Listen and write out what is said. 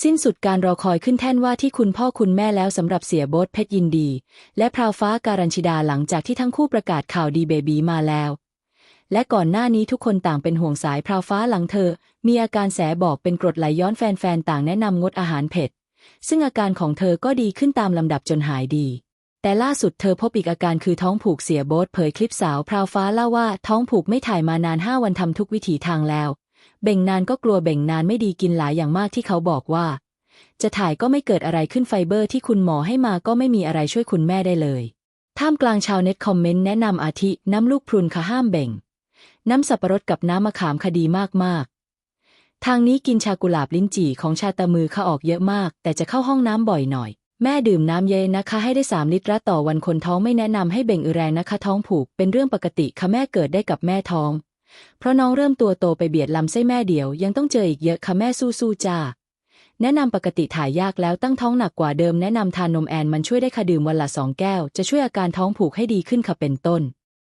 สิ้นสุดการรอคอยขึ้นแท่นว่าที่คุณพ่อคุณแม่แล้วสำหรับเสียโบ๊ทเพชรยินดี และพราวฟ้าการัญชิดาหลังจากที่ทั้งคู่ประกาศข่าวดีเบบีมาแล้ว และก่อนหน้านี้ทุกคนต่างเป็นห่วงสายพราวฟ้าหลังเธอ มีอาการแสบอกเป็นกรดไหลย้อนแฟนๆต่างแนะนำงดอาหารเผ็ด ซึ่งอาการของเธอก็ดีขึ้นตามลำดับจนหายดี แต่ล่าสุดเธอพบอีกอาการคือท้องผูกเสียโบ๊ทเผยคลิปสาวพราวฟ้าเล่าว่าท้องผูกไม่ถ่ายมานานห้าวันทำทุกวิถีทางแล้ว เบ่งนานก็กลัวเบ่งนานไม่ดีกินหลายอย่างมากที่เขาบอกว่า จะถ่ายก็ไม่เกิดอะไรขึ้นไฟเบอร์ที่คุณหมอให้มาก็ไม่มีอะไรช่วยคุณแม่ได้เลยท่ามกลางชาวเน็ตคอมเมนต์แนะนำอาทิ น้ำลูกพรุนค่ะห้ามเบ่ง น้ำสับปะรดกับน้ำมะขามคดีมากๆ ทางนี้กินชากุหลาบลิ้นจี่ของชาตามือค่ะออกเยอะมาก แต่จะเข้าห้องน้ำบ่อยหน่อย แม่ดื่มน้ำเยอะนะคะให้ได้3ลิตรต่อวันคนท้องไม่แนะนำให้เบ่งอือแรงนะคะท้องผูกเป็นเรื่องปกติค่ะแม่เกิดได้กับแม่ท้อง เพราะน้องเริ่มตัวโตไปเบียดลำไส้แม่เดียวยังต้องเจออีกเยอะค่ะแม่สู้ๆจ้าแนะนำปกติถ่ายยากแล้วตั้งท้องหนักกว่าเดิมแนะนำทานนมแอนมันช่วยได้ค่ะดื่มวันละสองแก้ว จะช่วยอาการท้องผูกให้ดีขึ้นค่ะเป็นต้น